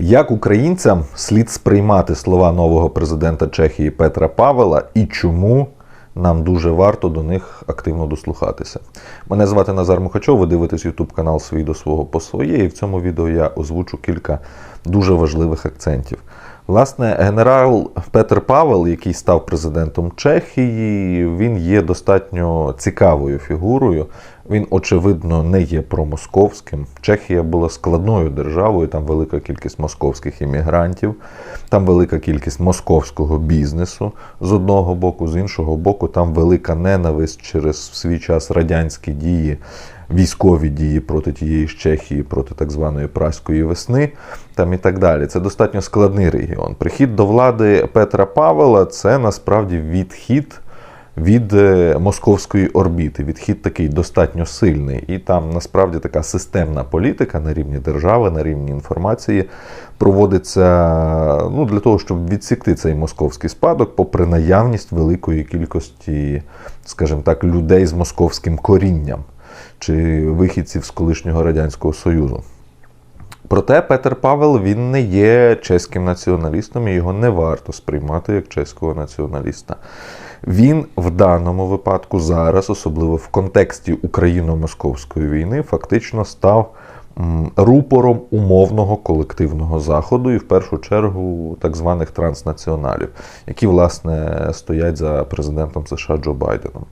Як українцям слід сприймати слова нового президента Чехії Петра Павела і чому нам дуже варто до них активно дослухатися? Мене звати Назар Мухачов, ви дивитесь YouTube канал Свій до свого по своє, і в цьому відео я озвучу кілька дуже важливих акцентів. Власне, генерал Петр Павел, який став президентом Чехії, він є достатньо цікавою фігурою. Він, очевидно, не є промосковським. Чехія була складною державою, там велика кількість московських іммігрантів, там велика кількість московського бізнесу з одного боку, з іншого боку, там велика ненависть через свій час радянські дії, військові дії проти тієї ж Чехії, проти так званої праської весни, там і так далі. Це достатньо складний регіон. Прихід до влади Петра Павела це насправді відхід від е, московської орбіти. Відхід такий достатньо сильний. І там насправді така системна політика на рівні держави, на рівні інформації проводиться ну, для того, щоб відсікти цей московський спадок, попри наявність великої кількості, скажімо так, людей з московським корінням чи вихідців з колишнього Радянського Союзу. Проте Петер Павел він не є чеським націоналістом і його не варто сприймати як чеського націоналіста. Він в даному випадку зараз, особливо в контексті україно-московської війни, фактично став рупором умовного колективного заходу і в першу чергу так званих транснаціоналів, які власне стоять за президентом США Джо Байденом.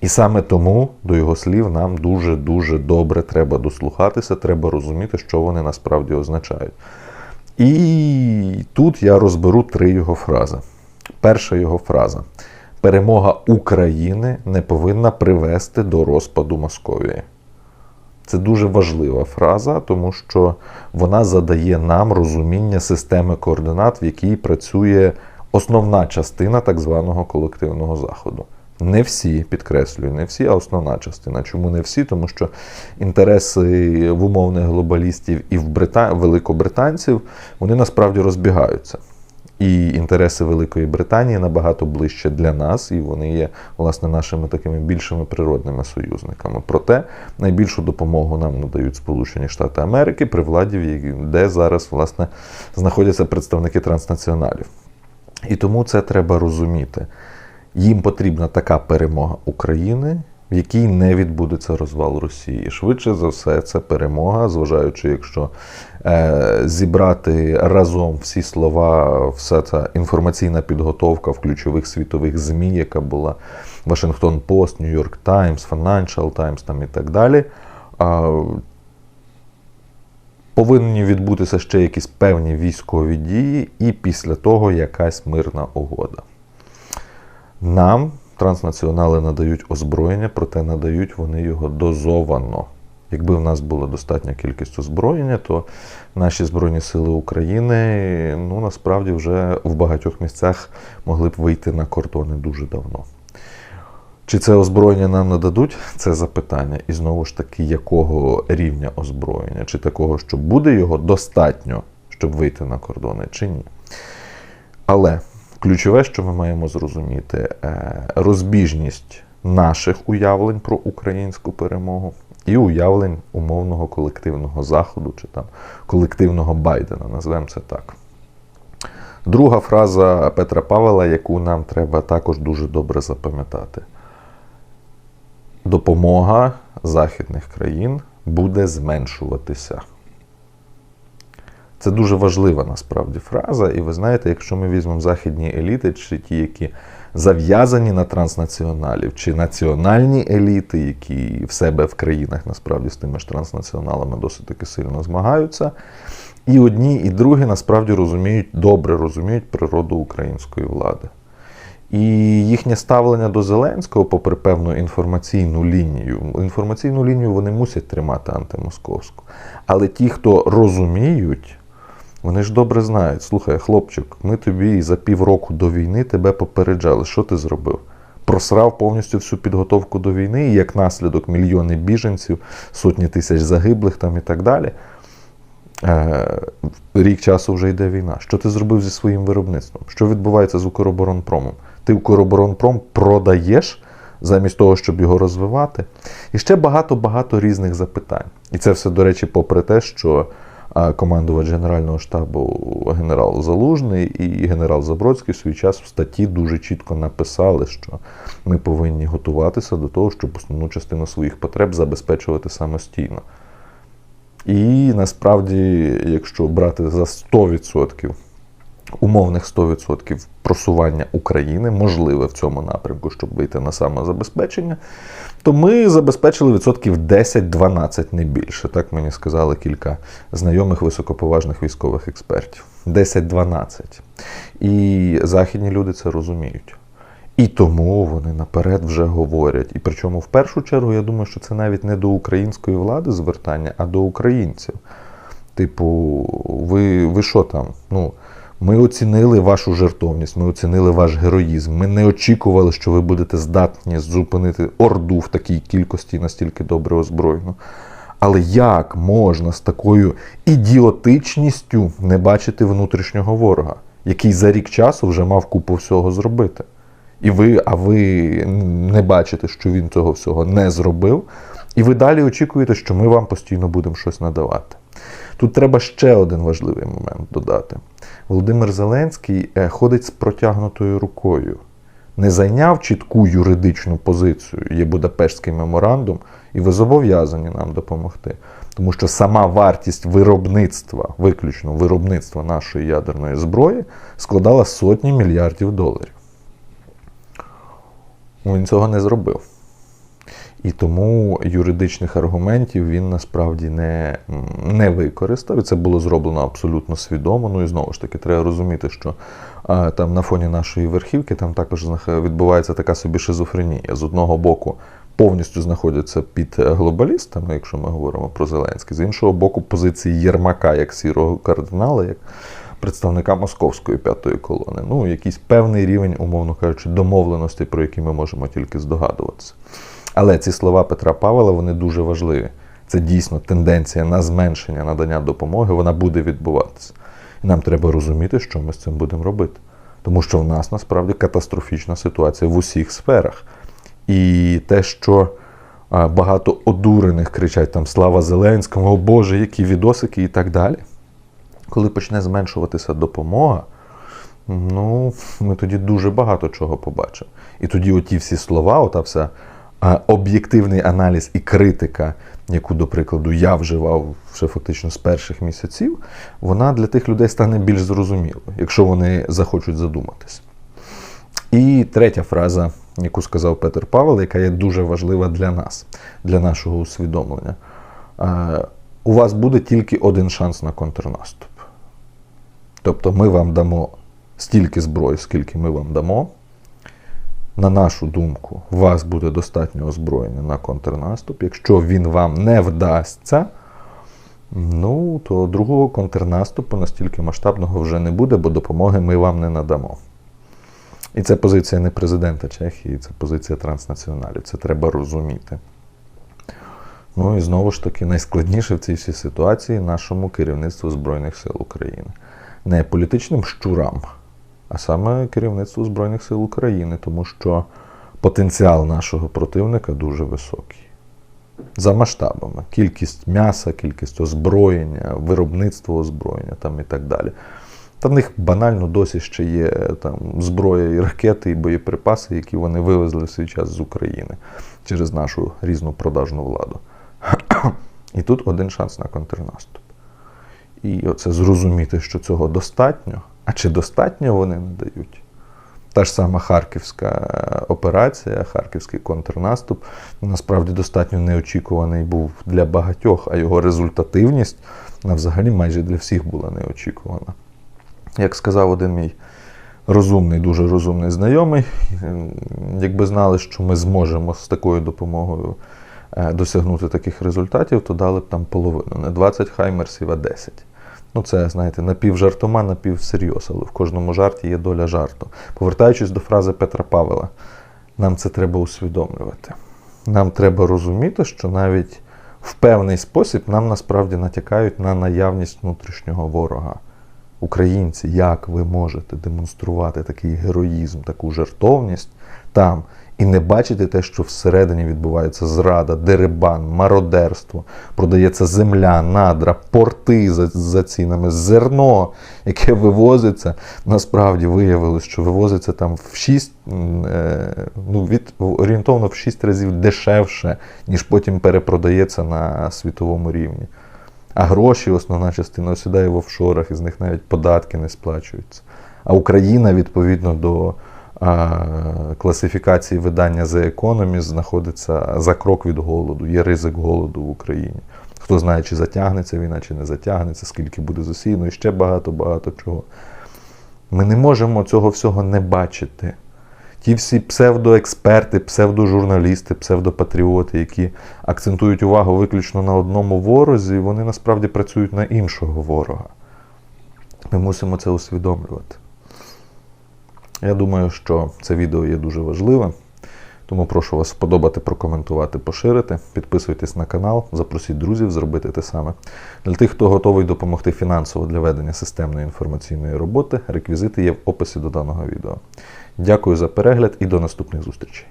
І саме тому, до його слів, нам дуже дуже добре треба дослухатися, треба розуміти, що вони насправді означають. І тут я розберу три його фрази. Перша його фраза. Перемога України не повинна привести до розпаду Московії. Це дуже важлива фраза, тому що вона задає нам розуміння системи координат, в якій працює основна частина так званого колективного заходу. Не всі, підкреслюю, не всі, а основна частина. Чому не всі? Тому що інтереси в умовних глобалістів і в Брита... великобританців вони насправді розбігаються. І інтереси Великої Британії набагато ближче для нас, і вони є власне нашими такими більшими природними союзниками. Проте найбільшу допомогу нам надають Сполучені Штати Америки при владі, де зараз власне знаходяться представники транснаціоналів. І тому це треба розуміти. Їм потрібна така перемога України в якій не відбудеться розвал Росії. Швидше за все, це перемога, зважаючи, якщо е, зібрати разом всі слова, вся ця інформаційна підготовка в ключових світових ЗМІ, яка була Вашингтон Пост, Нью-Йорк Таймс, Financial Times там і так далі. Е, Повинні відбутися ще якісь певні військові дії, і після того якась мирна угода. Нам транснаціонали надають озброєння, проте надають вони його дозовано. Якби в нас була достатня кількість озброєння, то наші Збройні Сили України ну, насправді вже в багатьох місцях могли б вийти на кордони дуже давно. Чи це озброєння нам нададуть? Це запитання. І знову ж таки, якого рівня озброєння? Чи такого, що буде його достатньо, щоб вийти на кордони, чи ні? Але Ключове, що ми маємо зрозуміти, е, розбіжність наших уявлень про українську перемогу і уявлень умовного колективного заходу чи там колективного Байдена, назвемо це так. Друга фраза Петра Павела, яку нам треба також дуже добре запам'ятати. Допомога західних країн буде зменшуватися. Це дуже важлива насправді фраза. І ви знаєте, якщо ми візьмемо західні еліти, чи ті, які зав'язані на транснаціоналів, чи національні еліти, які в себе в країнах насправді з тими ж транснаціоналами досить таки сильно змагаються. І одні, і другі насправді розуміють, добре розуміють природу української влади. І їхнє ставлення до Зеленського, попри певну інформаційну лінію, інформаційну лінію вони мусять тримати антимосковську. Але ті, хто розуміють, вони ж добре знають, слухай, хлопчик, ми тобі за півроку до війни тебе попереджали. Що ти зробив? Просрав повністю всю підготовку до війни, і як наслідок мільйони біженців, сотні тисяч загиблих там і так далі. Е, рік часу вже йде війна. Що ти зробив зі своїм виробництвом? Що відбувається з Укроборонпромом? Ти Укроборонпром продаєш замість того, щоб його розвивати. І ще багато-багато різних запитань. І це все, до речі, попри те, що командувач Генерального штабу генерал Залужний і генерал Забродський в свій час в статті дуже чітко написали, що ми повинні готуватися до того, щоб основну частину своїх потреб забезпечувати самостійно. І насправді, якщо брати за 100%, умовних 100% просування України можливе в цьому напрямку, щоб вийти на самозабезпечення, то ми забезпечили відсотків 10-12, не більше. Так мені сказали кілька знайомих високоповажних військових експертів. 10-12. І західні люди це розуміють. І тому вони наперед вже говорять. І причому в першу чергу я думаю, що це навіть не до української влади звертання, а до українців. Типу, ви, ви що там? Ну, ми оцінили вашу жертовність, ми оцінили ваш героїзм. Ми не очікували, що ви будете здатні зупинити орду в такій кількості настільки добре озброєну. Але як можна з такою ідіотичністю не бачити внутрішнього ворога, який за рік часу вже мав купу всього зробити? І ви, а ви не бачите, що він цього всього не зробив, і ви далі очікуєте, що ми вам постійно будемо щось надавати. Тут треба ще один важливий момент додати. Володимир Зеленський е, ходить з протягнутою рукою, не зайняв чітку юридичну позицію, є Будапештський меморандум, і ви зобов'язані нам допомогти. Тому що сама вартість виробництва, виключно виробництва нашої ядерної зброї, складала сотні мільярдів доларів. Він цього не зробив. І тому юридичних аргументів він насправді не, не використав. І це було зроблено абсолютно свідомо. Ну і знову ж таки, треба розуміти, що а, там на фоні нашої верхівки там також відбувається така собі шизофренія. З одного боку, повністю знаходяться під глобалістами, якщо ми говоримо про Зеленський, з іншого боку, позиції Єрмака як сірого кардинала, як представника московської п'ятої колони. Ну, якийсь певний рівень, умовно кажучи, домовленостей, про які ми можемо тільки здогадуватися. Але ці слова Петра Павла вони дуже важливі. Це дійсно тенденція на зменшення надання допомоги, вона буде відбуватися. І нам треба розуміти, що ми з цим будемо робити. Тому що в нас насправді катастрофічна ситуація в усіх сферах. І те, що багато одурених кричать там Слава Зеленському, о Боже, які відосики і так далі. Коли почне зменшуватися допомога, ну, ми тоді дуже багато чого побачимо. І тоді оті всі слова, ота вся об'єктивний аналіз і критика, яку, до прикладу, я вживав вже фактично з перших місяців, вона для тих людей стане більш зрозумілою, якщо вони захочуть задуматись. І третя фраза, яку сказав Петр Павел, яка є дуже важлива для нас, для нашого усвідомлення. У вас буде тільки один шанс на контрнаступ. Тобто ми вам дамо стільки зброї, скільки ми вам дамо. На нашу думку, у вас буде достатньо озброєння на контрнаступ. Якщо він вам не вдасться, ну то другого контрнаступу настільки масштабного вже не буде, бо допомоги ми вам не надамо. І це позиція не президента Чехії, це позиція транснаціоналів. Це треба розуміти. Ну і знову ж таки, найскладніше в цій всій ситуації нашому керівництву Збройних сил України. Не політичним щурам, а саме керівництву Збройних сил України, тому що потенціал нашого противника дуже високий. За масштабами. Кількість м'яса, кількість озброєння, виробництво озброєння там і так далі. Та в них банально досі ще є там зброя і ракети, і боєприпаси, які вони вивезли в свій час з України через нашу різну продажну владу. І тут один шанс на контрнаступ. І оце зрозуміти, що цього достатньо. А чи достатньо вони не дають? Та ж сама харківська операція, харківський контрнаступ, насправді достатньо неочікуваний був для багатьох, а його результативність вона взагалі майже для всіх була неочікувана. Як сказав один мій розумний, дуже розумний знайомий, якби знали, що ми зможемо з такою допомогою е, досягнути таких результатів, то дали б там половину. Не 20 хаймерсів, а 10. Ну, це, знаєте, напівжартома, напівсерйоз, але в кожному жарті є доля жарту. Повертаючись до фрази Петра Павела, нам це треба усвідомлювати. Нам треба розуміти, що навіть в певний спосіб нам насправді натякають на наявність внутрішнього ворога Українці, як ви можете демонструвати такий героїзм, таку жертовність там і не бачити те, що всередині відбувається? Зрада, дерибан, мародерство, продається земля, надра, порти за, за цінами, зерно, яке вивозиться, насправді виявилось, що вивозиться там в 6, ну, від, орієнтовно в 6 разів дешевше, ніж потім перепродається на світовому рівні. А гроші, основна частина, осідає в офшорах, і з них навіть податки не сплачуються. А Україна, відповідно до а, класифікації видання The Economist, знаходиться за крок від голоду. Є ризик голоду в Україні. Хто знає, чи затягнеться війна, чи не затягнеться, скільки буде засіяно, і ще багато-багато чого. Ми не можемо цього всього не бачити. Ті всі псевдоексперти, псевдожурналісти, псевдопатріоти, які акцентують увагу виключно на одному ворозі, вони насправді працюють на іншого ворога. Ми мусимо це усвідомлювати. Я думаю, що це відео є дуже важливе, тому прошу вас сподобати, прокоментувати, поширити. Підписуйтесь на канал, запросіть друзів зробити те саме. Для тих, хто готовий допомогти фінансово для ведення системної інформаційної роботи, реквізити є в описі до даного відео. Дякую за перегляд і до наступних зустрічей.